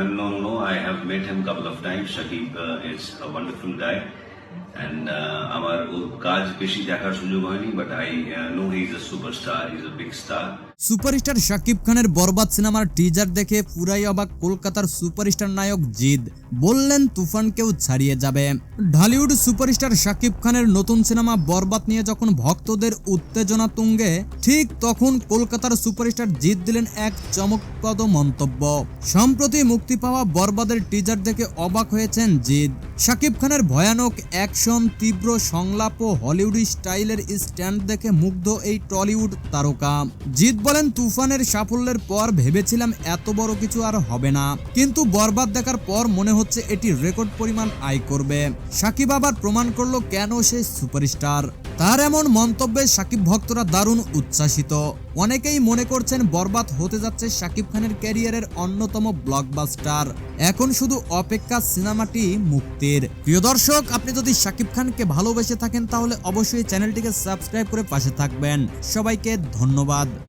and no, no, I have met him couple of times. Shakib uh, is a wonderful guy. And uh, আমার ওর কাজ বেশি দেখার সুযোগ হয়নি but I know he is a superstar is a big star Superstar Shakib খানের বরবাদ সিনেমার teaser দেখে পুরাই অবাক কলকাতার সুপারস্টার নায়ক জিদ বললেন, তুফানকেও ছাড়িয়ে যাবে। ঢালিউড সুপারস্টার শাকিব খানের নতুন সিনেমা বরবাদ নিয়ে যখন ভক্তদের উত্তেজনা তুঙ্গে, ঠিক তখন কলকাতার সুপারস্টার জিদ দিলেন এক চমকপ্রদ মন্তব্য। সম্প্রতি মুক্তি পাওয়া বরবাদের টিজার দেখে অবাক হয়েছেন জিদ শাকিব খানের ভয়ানক অ্যাকশন, তীব্র সংলাপ ও হলিউড স্টাইলের স্ট্যান্ড দেখে মুগ্ধ এই টলিউড তারকা। জিৎ বলেন, তুফানের সাফল্যের পর ভেবেছিলাম এত বড় কিছু আর হবে না। কিন্তু বরবাদ দেখার পর মনে হচ্ছে এটি রেকর্ড পরিমাণ আয় করবে। সাকিব আবার প্রমাণ করল কেন সে সুপারস্টার। তার এমন মন্তব্যে সাকিব ভক্তরা দারুণ উচ্ছ্বাসিত। অনেকেই মনে করছেন বরবাদ হতে যাচ্ছে সাকিব খানের ক্যারিয়ারের অন্যতম ব্লকবাস্টার এখন শুধু অপেক্ষা সিনেমাটি মুক্তির। প্রিয় দর্শক, আপনি যদি সাকিব খানকে ভালোবেসে থাকেন, তাহলে অবশ্যই চ্যানেলটিকে সাবস্ক্রাইব করে পাশে থাকবেন। সবাইকে ধন্যবাদ।